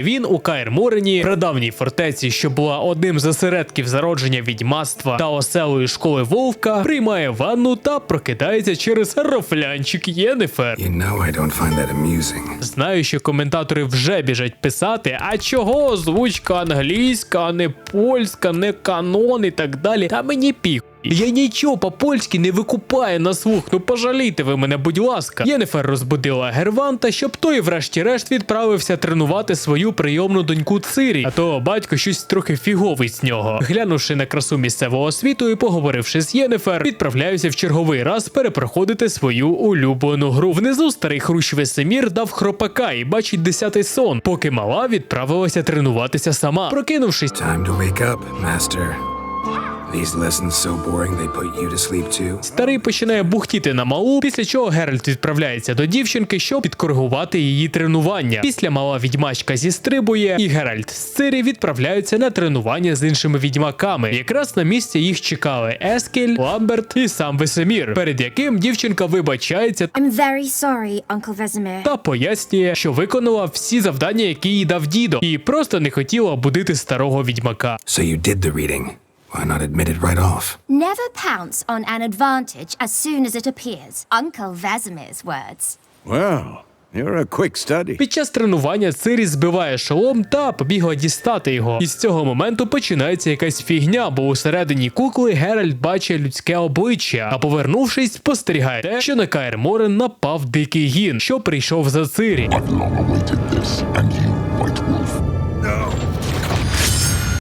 Він у Каїр Морені, прадавній фортеці, що була одним з осередків зародження відьмаства та оселої школи вовка, приймає ванну та прокидається через рофлянчик Єнефер. You know. Знаю, що коментатори вже біжать писати, а чого озвучка англійська, а не польська, не канон і так далі. Та мені піх. Я нічого по-польськи не викупаю на слух, ну пожалійте ви мене, будь ласка. Єнефер розбудила Герванта, щоб той, врешті-решт, відправився тренувати свою прийомну доньку Цирі, а то батько щось трохи фіговий з нього. Глянувши на красу місцевого світу і поговоривши з Єнефер, відправляюся в черговий раз перепроходити свою улюблену гру. Внизу старий хрущ Весемір дав хропака і бачить десятий сон, поки мала відправилася тренуватися сама. Прокинувшись, Time to wake up, Master. These lessons so boring they put you to sleep too. Старий починає бухтіти на малу, після чого Геральт відправляється до дівчинки, щоб підкоригувати її тренування. Після мала відьмачка зістрибує, і Геральт з Цири відправляються на тренування з іншими відьмаками. Якраз на місці їх чекали Ескель, Ламберт і сам Весемір, перед яким дівчинка вибачається I'm very sorry, Uncle Vesemir. та пояснює, що виконала всі завдання, які їй дав дідо, і просто не хотіла будити старого відьмака. So you did the reading. Why not admit it right off? Never pounce on an advantage as soon as it appears. Uncle Vesemir's words. Well, you're a quick study. Під час тренування Цирі збиває шолом та побігла дістати його. І з цього моменту починається якась фігня, бо усередині кукли Геральт бачить людське обличчя, а повернувшись, спостерігає те, що на Каїр Морен напав дикий гін, що прийшов за Цирі. I've long awaited this, and